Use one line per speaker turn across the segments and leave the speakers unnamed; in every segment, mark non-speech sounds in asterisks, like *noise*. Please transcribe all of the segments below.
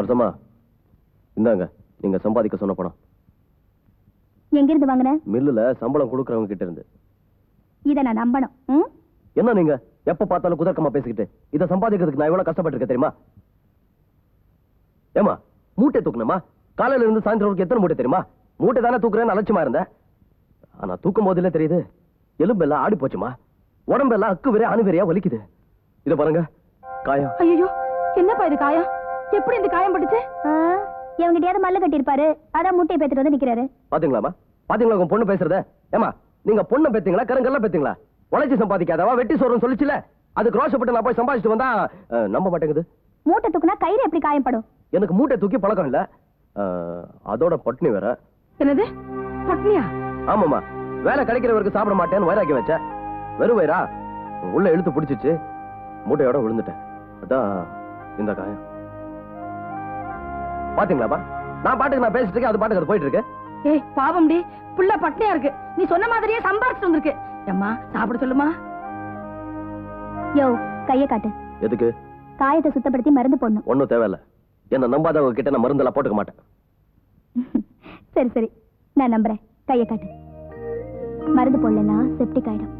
நரசம்மா இந்தாங்க நீங்க சம்பாதிக்க சொன்ன பணம்.
எங்கிருந்து வாங்கின?
மில்லுல சம்பளம் கொடுக்கறவங்க கிட்ட இருந்து.
இதை நான் நம்பணும்?
என்ன நீங்க எப்ப பார்த்தாலும் குதர்க்கமா பேசிக்கிட்டு இதை சம்பாதிக்கிறதுக்கு நான் எவ்வளவு கஷ்டப்பட்டிருக்கேன் தெரியுமா? ஏமா மூட்டை தூக்கணுமா காலையில இருந்து சாயந்தரம் எத்தனை மூட்டை தெரியுமா? மூட்டை தானே தூக்குறேன்னு அலட்சியமா இருந்தேன். ஆனா தூக்கும் தெரியுது எலும்பெல்லாம் ஆடி போச்சுமா? உடம்பெல்லாம் அக்கு வெறியா அணுவெறியா வலிக்குது. இத பாருங்க காயம்.
ஐயோ என்னப்பா இது காயம்? எப்படி இந்த காயம் பட்டுச்சு?
ஆ, இவங்கிட்டயாவது மல்லு கட்டியிருப்பாரு. அதான் முட்டையை பேத்துட்டு வந்து நிக்கிறாரு.
பாத்தீங்களாமா பாத்தீங்களா உங்க பொண்ணு பேசுறத? ஏமா நீங்க பொண்ணை பெத்தீங்களா கருங்கல்ல பெத்தீங்களா? உழைச்சி சம்பாதிக்காதவா வெட்டி சோறுன்னு சொல்லிச்சுல. அதுக்கு ரோஷப்பட்டு நான் போய் சம்பாதிச்சுட்டு வந்தா நம்ப மாட்டேங்குது.
மூட்டை தூக்குனா கயிறு எப்படி காயப்படும்
எனக்கு மூட்டை தூக்கி பழக்கம் இல்ல. அதோட பட்னி வேற.
என்னது? பட்னியா?
ஆமாமா வேலை கிடைக்கிறவருக்கு சாப்பிட மாட்டேன்னு வயிறாக்கி வச்சேன் வெறும் வயிறா? உள்ள இழுத்து பிடிச்சிச்சு. மூட்டையோட விழுந்துட்டேன். அதான் இந்த காயம். பாத்தீங்களாப்பா? நான் பாட்டுக்கு நான் பேசிட்டு இருக்கேன் அது பாட்டுக்கு அது போயிட்டு இருக்கு
ஏய் பாவம்டி புள்ள பட்னியா இருக்கு. நீ சொன்ன மாதிரியே சம்பாரிச்சு வந்திருக்கு. அம்மா சாப்பிட சொல்லுமா?
யோ கைய காட்டு.
எதுக்கு?
காயத்தை சுத்தப்படுத்தி மருந்து போடணும்.
ஒண்ணும் தேவையில்ல. என்ன நம்பாதவங்க கிட்ட நான் மருந்தெல்லாம் போட்டுக்க மாட்டேன். *laughs*
சரி சரி. நான் நம்புறேன். கைய காட்டு. மருந்து போடலன்னா செப்டிக் ஆயிடும்.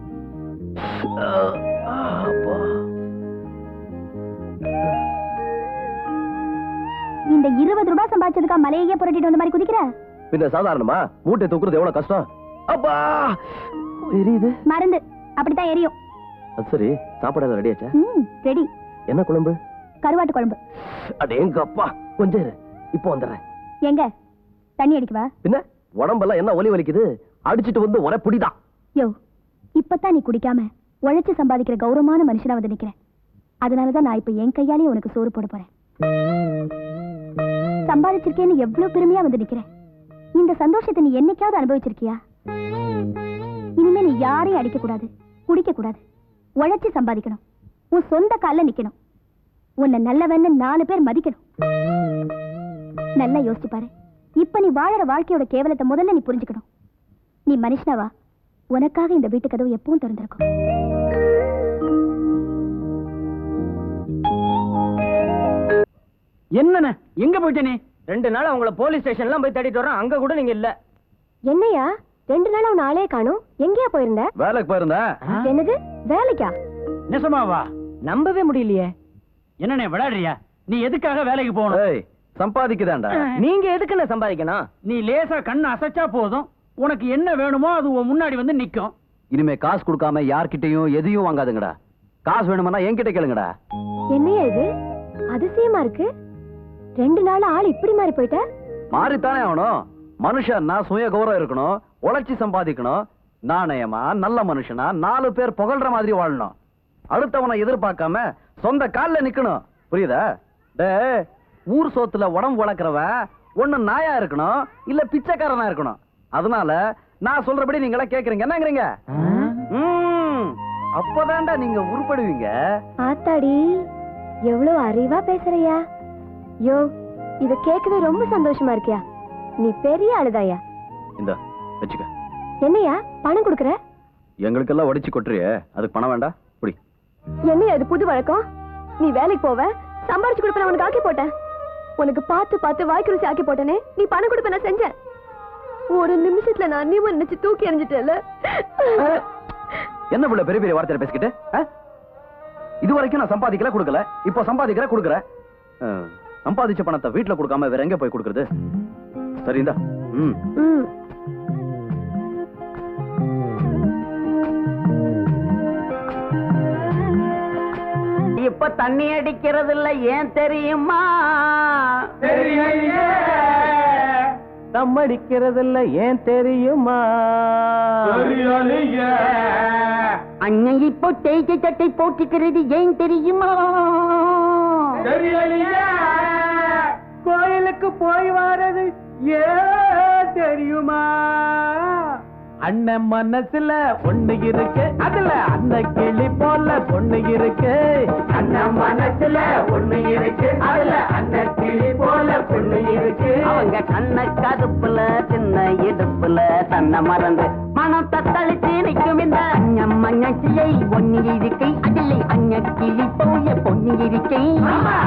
மலையே புரட்டிட்டு வந்த மாதிரி குதிக்கிற?
பின்ன சாதாரணமா மூட்டை தூக்குறது எவ்வளவு கஷ்டம்? அப்பா! எரியுது.
மருந்து. அப்படித்தான் எரியும்.
சரி சாப்பாடு ரெடி ஆச்சா?
ம் ரெடி
என்ன குழம்பு?
கருவாட்டு குழம்பு.
அடேங்க அப்பா! கொஞ்சம் இரு. இப்போ வந்துடுறேன்.
எங்க? தண்ணி அடிக்கவா
பின்ன? உடம்பெல்லாம் என்ன ஒலி வலிக்குது? அடிச்சிட்டு வந்து ஒரே புடிதான்.
யோ இப்பதான் நீ குடிக்காம உழைச்சு சம்பாதிக்கிற கௌரவமான மனுஷனா வந்து நிக்கிறேன். அதனாலதான் நான் இப்ப என் கையாலேயே உனக்கு சோறு போட போறேன். சம்பாதிச்சிருக்கேன்னு எவ்வளவு பெருமையா வந்து நிக்கிறேன். இந்த சந்தோஷத்தை நீ என்னைக்காவது அனுபவிச்சிருக்கியா? இனிமே நீ யாரையும் அடிக்க கூடாது குடிக்க கூடாது உழைச்சி சம்பாதிக்கணும். உன் சொந்த கால நிக்கணும். உன்னை நல்லவன்னு நாலு பேர் மதிக்கணும். நல்லா யோசிச்சு பாரு. இப்ப நீ வாழற வாழ்க்கையோட கேவலத்தை முதல்ல நீ புரிஞ்சுக்கணும். நீ மனுஷனாவா உனக்காக இந்த வீட்டு கதவு எப்பவும் திறந்திருக்கும்.
என்னண்ணே? எங்க போயிட்ட நீ? ரெண்டு நாள் அவங்கள போலீஸ் ஸ்டேஷன்லாம் போய் தேடிட்டு வரோம் அங்க கூட நீங்க இல்ல.
என்னையா? ரெண்டு நாளா உன் ஆளே காணும். எங்கேயா போயிருந்த?
வேலைக்கு போயிருந்தேன்
என்னது? வேலைக்கா?
நிசமாவா நம்பவே முடியலையே. என்னண்ணே விளையாடுறியா? நீ எதுக்காக வேலைக்கு போகணும்?
ஏய் சம்பாதிக்குதாண்டா
நீங்க எதுக்குண்ணே சம்பாதிக்கணும்? நீ லேசா கண்ணு அசைச்சா போதும். உனக்கு என்ன வேணுமோ அது உன் முன்னாடி வந்து நிக்கும்.
இனிமே காசு கொடுக்காம யார்கிட்டயும் எதையும் வாங்காதுங்கடா. காசு வேணுமானா என்கிட்ட கேளுங்கடா.
என்னையா இது? அதிசயமா இருக்கு. ரெண்டு நாள் ஆள் இப்படி மாறி போயிட்ட?
மாறித்தானே ஆகணும். மனுஷன்னா சுய கௌரவம் இருக்கணும் உழைச்சி சம்பாதிக்கணும். நாணயமா நல்ல மனுஷனா நாலு பேர் புகழ்ற மாதிரி வாழணும். அடுத்தவனை எதிர்பார்க்காம சொந்த கால்ல நிக்கணும். புரியுதா? டேய் ஊர் சோத்துல உடம்பு வளர்க்கறவன் ஒண்ணு நாயா இருக்கணும் இல்ல பிச்சைக்காரனா இருக்கணும். அதனால நான் சொல்றபடி நீங்க எல்லாம் கேக்குறீங்க. என்னங்கறீங்க? ம், அப்பதான்டா நீங்க உருப்படுவீங்க.
ஆத்தாடி எவ்வளவு அறிவா பேசுறியா? யோ இத கேட்கவே ரொம்ப சந்தோஷமா இருக்கியா? நீ பெரிய ஆளுதாயா?
இந்த வச்சுக்க.
என்னையா பணம் கொடுக்கற?
எங்களுக்கெல்லாம் உடைச்சு கொட்டுறியே அதுக்கு பணம் வேண்டாம் புடி
என்னையா இது புது வழக்கம்? நீ வேலைக்கு போவ சம்பாரிச்சு கொடுப்ப உனக்கு ஆக்கி போட்டேன். உனக்கு பார்த்து பார்த்து வாய்க்கு ருசி ஆக்கி போட்டேனே நீ பணம் கொடுப்ப நான் செஞ்சேன். ஒரு நிமிஷத்துல நான் அந்நியமா நினைச்சு தூக்கி எறிஞ்சிட்டேல
என்ன புள்ள பெரிய பெரிய வார்த்தையில பேசிக்கிட்டு? இது வரைக்கும் நான் சம்பாதிக்கல கொடுக்கல. இப்போ சம்பாதிக்கிற கொடுக்குறேன். சம்பாதிச்ச பணத்தை வீட்டுல கொடுக்காம வேற எங்க போய் கொடுக்கறது? சரிந்தா. ம்.
ம்.
இப்ப தண்ணி அடிக்கிறது இல்ல ஏன் தெரியுமா? தம் அடிக்கிறது இல்ல ஏன் தெரியுமா? அண்ணன் இப்போ தேய்ச்சி சட்டை போட்டுக்கிறது ஏன் தெரியுமா? கோயிலுக்கு போய் வர்றது ஏன் தெரியுமா? அண்ணன் மனசுல ஒண்ணு இருக்கு. அதுல அந்த கிளி போல பொண்ணு இருக்கு. அண்ணன் மனசுல பொண்ணு இருக்கு. அதுல அந்த கிளி போல பொண்ணு இருக்கு. அவங்க கண்ண கதுப்புல சின்ன இடுப்புல தன்னை மறந்து மனம் தத்தளிச்சு நிற்கும் இந்த அண்ணம் மண்ணச்சியை ஒண்ணு இருக்கை. அதில் அண்ண கிளி போய பொண்ணு இருக்கை.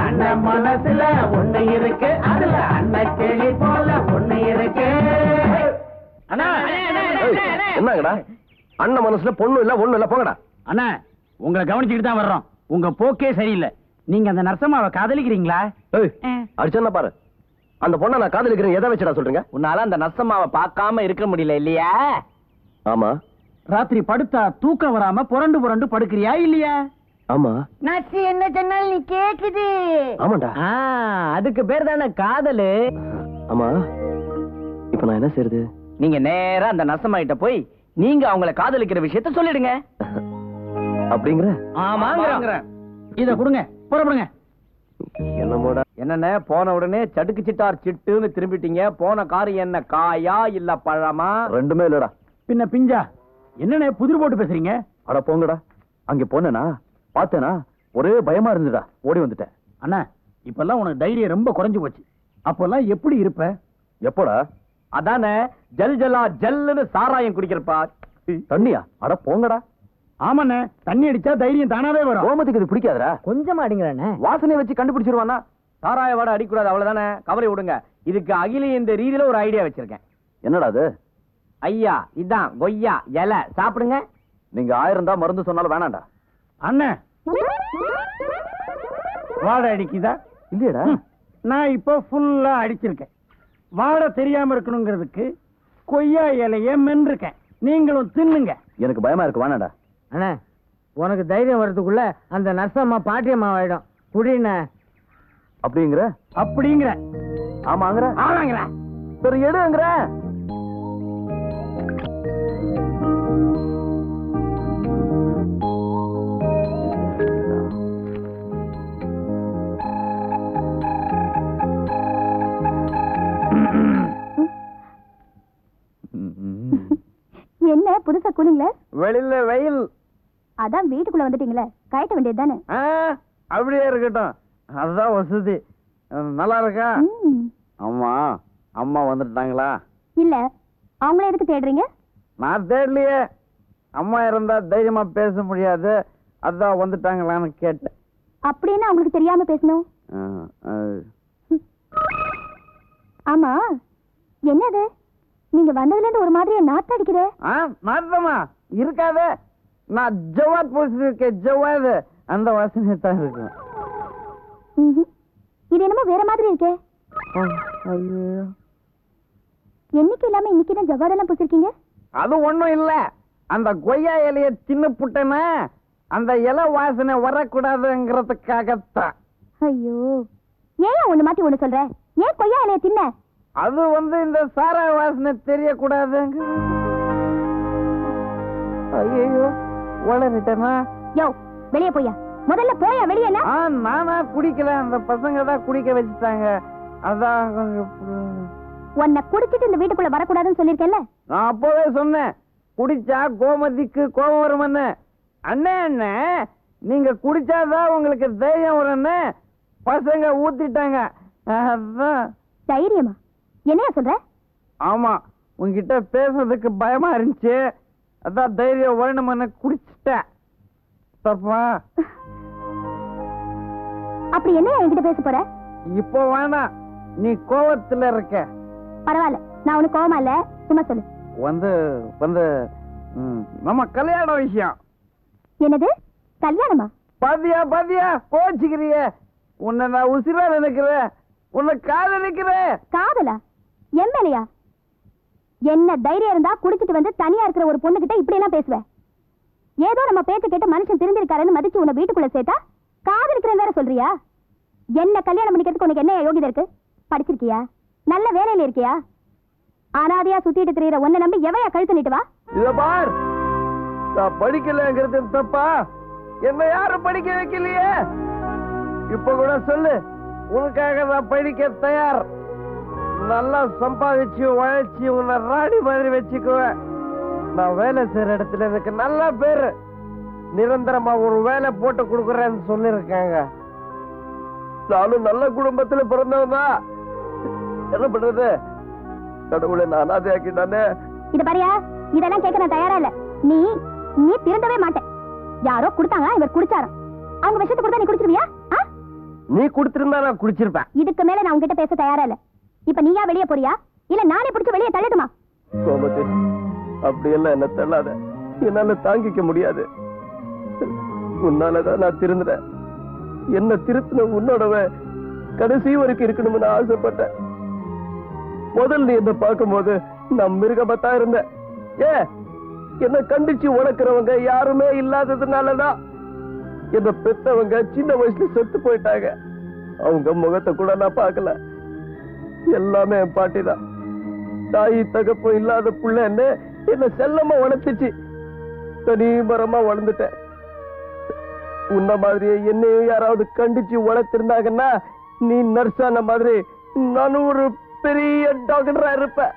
அண்ணன் மனசுல ஒண்ணு இருக்கு. அதுல அண்ண கிளி போல பொண்ணு இருக்கு. அண்ணா.
போங்கடா அண்ணன் மனசுல பொண்ணு இல்ல ஒண்ணு இல்ல போங்கடா.
அண்ணா உங்களை கவனிச்சுக்கிட்டு தான் வர்றோம். உங்க போக்கே சரியில்லை. நீங்க அந்த நரசம்மாவை காதலிக்கிறீங்களா?
ஏய் அடிச்சா பாரு. அந்த பொண்ணை நான் காதலிக்கிறேன். எதை வச்சுடா சொல்றீங்க?
உன்னால அந்த நரசம்மாவை பார்க்காம இருக்க முடியல இல்லையா?
ஆமா.
ராத்திரி படுத்தா தூக்கம் வராம புரண்டு புரண்டு படுக்கிறியா இல்லையா?
ஆமா.
நச்சு என்ன சொன்னாலும் நீ கேக்குது.
ஆமாண்டா.
அதுக்கு பேர் தானே காதலு.
ஆமா. இப்ப நான் என்ன செய்யறது
நீங்க நேரா அந்த நரசம்மா போய் நீங்க அவங்கள காதலிக்கிற விஷயத்த சொல்லிடுங்க.
அப்படிங்கிற?
ஆமாங்கிற இத கொடுங்க. புறப்படுங்க.
என்னமோடா?
என்னண்ணே போன உடனே சடுக்கு சிட்டார் சிட்டுன்னு திரும்பிட்டீங்க. போன காரியம் என்ன காயா இல்ல பழமா?
ரெண்டுமே இல்லடா.
பின்ன பிஞ்சா? என்னண்ணே புதிர் போட்டு பேசுறீங்க?
அட போங்கடா. அங்க போனேனா? பார்த்தேனா? ஒரே பயமா இருந்துடா ஓடி வந்துட்டேன்.
அண்ணா இப்பெல்லாம் உனக்கு தைரியம் ரொம்ப குறைஞ்சு போச்சு. அப்பெல்லாம் எப்படி இருப்ப?
எப்போடா?
அதானே ஜல் ஜலா ஜல்லுன்னு சாராயம் குடிக்கிறப்பா.
தண்ணியா? அட போங்கடா.
ஆமாண்ணே தண்ணி அடிச்சா தைரியம் தானாவே வரும்.
கோமத்துக்கு இது பிடிக்காதடா.
கொஞ்சம் அடிங்கிறண்ணே
வாசனையை வச்சு கண்டுபிடிச்சிருவானா?
சாராய வாட அடிக்கூடாது அவ்வளவுதானே? கவரை விடுங்க. இதுக்கு அகில இந்த ரீதியில ஒரு ஐடியா வச்சிருக்கேன்.
என்னடா அது?
ஐயா இதான் கொய்யா இலை. சாப்பிடுங்க.
நீங்க ஆயிரம் தான் மருந்து சொன்னாலும் வேணாம்டா.
அண்ணன் வாடை அடிக்குதா?
இல்லையடா.
நான் இப்போ ஃபுல்லா அடிச்சிருக்கேன். வாடை தெரியாம இருக்கணுங்கிறதுக்கு கொய்யா இலைய மென்றிருக்கேன் நீங்களும் தின்னுங்க.
எனக்கு பயமா இருக்கு வேணாம்டா
அண்ணா உனக்கு தைரியம் வர்றதுக்குள்ள அந்த நர்சம்மா பாட்டியம்மா ஆயிடும் புடிண்ண
அப்படிங்கிற?
அப்படிங்கிற.
ஆமாங்கிற?
ஆமாங்கிற.
சரி எடுங்கிற.
புதுசா கூலிங்கள
வெளியில வெயில்.
அதான் வீட்டுக்குள்ள வந்துட்டீங்களே கயட்ட வேண்டியது தானே?
அப்படியே இருக்கட்டும். அதுதான் வசதி. நல்லா இருக்கா? அம்மா அம்மா வந்துட்டாங்களா?
இல்ல அவங்கள எதுக்கு தேடுறீங்க?
நான் தேடலையே. அம்மா இருந்தா தைரியமா பேச முடியாது. அதான் வந்துட்டாங்களான்னு கேட்டேன்.
அப்படின்னு அவங்களுக்கு தெரியாம பேசணும்? ஆமா என்னது? நீங்க வந்ததுல இருந்து ஒரு மாதிரியா நாத்து
ஆ நாட்டமா இருக்காதே. நான் ஜவாத் போசிருக்கேன் ஜவாது அந்த வாசனை தான் இருக்கும்.
இது என்னமோ வேற மாதிரி இருக்கே.
ஐயோ.
என்னைக்கு இல்லாம இன்னைக்கு தான் ஜவாதெல்லாம் பூசிருக்கீங்க?
அது ஒண்ணும் இல்ல. அந்த கொய்யா இலைய தின்னு புட்டேன்னா அந்த இலை வாசனை வரக்கூடாதுங்கிறதுக்காகத்தான்.
ஐயோ. ஏன் ஒண்ணு மாத்தி ஒண்ணு சொல்ற? ஏன் கொய்யா இலைய தின்ன?
அது வந்து இந்த சாரா வாசனை தெரியக்கூடாதுங்க. ஐயோ வளரிட்டேனா
யோ வெளிய போயா முதல்ல போயா வெளியனா
ஆ நானா குடிக்கல. அந்த பசங்க தான் குடிக்க வச்சுட்டாங்க. அதான்
உன்னை குடிச்சிட்டு இந்த வீட்டுக்குள்ள வரக்கூடாதுன்னு சொல்லிருக்கேன்ல
நான் அப்பவே சொன்னேன். குடிச்சா கோமதிக்கு கோபம் வருமன்னு. அண்ணே அண்ணே நீங்க குடிச்சாதான் உங்களுக்கு தைரியம் வரும்னு. பசங்க ஊத்திட்டாங்க. அதான்.
தைரியமா? என்னையா சொல்ற?
ஆமா உங்ககிட்ட பேசுறதுக்கு பயமா இருந்துச்சு. அதான் தைரியம் வேணும்னு குடிச்சிட்டேன் தப்பா
அப்படி என்னையா என்கிட்ட பேச போற?
இப்போ வேணாம் நீ கோவத்துல இருக்க.
பரவாயில்ல நான் உனக்கு கோவமா இல்ல. சும்மா சொல்லு.
வந்து வந்து நம்ம கல்யாண விஷயம்.
என்னது? கல்யாணமா?
பாத்தியா பாத்தியா? கோச்சிக்கிறிய உன்னை நான் உசிரா நினைக்கிறேன். உன்னை காதலிக்கிறேன்.
காதலா? என் மேலையா என்ன தைரியம் இருந்தா குடிச்சிட்டு வந்து தனியா இருக்கிற ஒரு பொண்ணு கிட்ட இப்படி எல்லாம் பேசுவ? ஏதோ நம்ம பேச்ச கேட்டு மனுஷன் திருந்திருக்காருன்னு மதிச்சு உன்னை வீட்டுக்குள்ள சேர்த்தா காதலிக்கிறேன் வேற சொல்றியா? என்ன கல்யாணம் பண்ணிக்கிறதுக்கு உனக்கு என்ன யோகிதா இருக்கு? படிச்சிருக்கியா? நல்ல வேலையில இருக்கியா? அனாதையா சுத்திட்டு திரியிற ஒன்ன நம்பி எவையா கழுத்து நீட்டு வா
இத பார். நான் படிக்கலங்கிறது தப்பா? என்ன யாரும் படிக்க வைக்கலையே? இப்ப கூட சொல்லு. உனக்காக நான் படிக்க தயார். நல்லா சம்பாதிச்சு உழைச்சு உன்னை ராணி மாதிரி வச்சுக்குவேன். நான் வேலை செய்யற இடத்துல எனக்கு நல்ல பேரு. நிரந்தரமா ஒரு வேலை போட்டு கொடுக்குறேன்னு சொல்லிருக்காங்க நானும் நல்ல குடும்பத்துல பிறந்தவன் தான். என்ன பண்றது? கடவுளை நான் அனாதையாக்கிட்டானே
இத பாரியா இதெல்லாம் கேட்க நான் தயாரா இல்ல. நீ நீ திருந்தவே மாட்டேன். யாரோ கொடுத்தாங்க இவர் குடிச்சாராம் அவங்க விஷயத்தை கொடுத்தா நீ குடிச்சிருவியா?
நீ கொடுத்திருந்தா நான் குடிச்சிருப்பேன்.
இதுக்கு மேல நான் உங்ககிட்ட பேச தயாரா இல்ல. இப்ப நீயா வெளியே போறியா? இல்ல நானே பிடிச்சு வெளியே தள்ளட்டுமா?
கோமதி
அப்படியெல்லாம் என்ன தள்ளாத. என்னால தாங்கிக்க முடியாது. உன்னாலதான் நான் திருந்துறேன். என்ன திருத்தின உன்னோடவ கடைசி வரைக்கும் இருக்கணும்னு ஆசைப்பட்டேன். முதல்ல நீ என்ன பார்க்கும்போது நான் மிருகமத்தா இருந்தேன். ஏ என்ன கண்டிச்சு உழைக்கிறவங்க யாருமே இல்லாததுனாலதான் என்ன பெத்தவங்க சின்ன வயசுல செத்து போயிட்டாங்க. அவங்க முகத்தை கூட நான் பார்க்கல. எல்லாமே என் பாட்டி தான் தாய் தகப்பம் இல்லாத புள்ள என்ன என்ன செல்லமா வளர்த்துச்சு. தனி மரமா வளர்ந்துட்டேன். உன்ன மாதிரியே என்னையும் யாராவது கண்டிச்சு வளர்த்திருந்தாங்கன்னா நீ நர்ஸான மாதிரி நானும் ஒரு பெரிய டாக்டரா இருப்பேன்.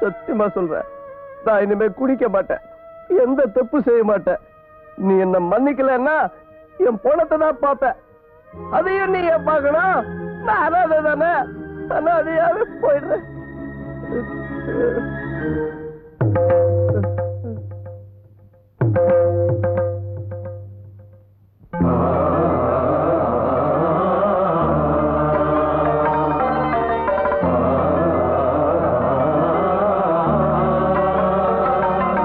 சத்தியமா சொல்றேன். நான் இனிமே குடிக்க மாட்டேன். எந்த தப்பு செய்ய மாட்டேன். நீ என்ன மன்னிக்கலன்னா என் பணத்தை தான் பார்ப்பேன். அதையும் நீ ஏன் பார்க்கணும்? நான் அனாதை தானே அனாதையாவே போயிடுறேன்.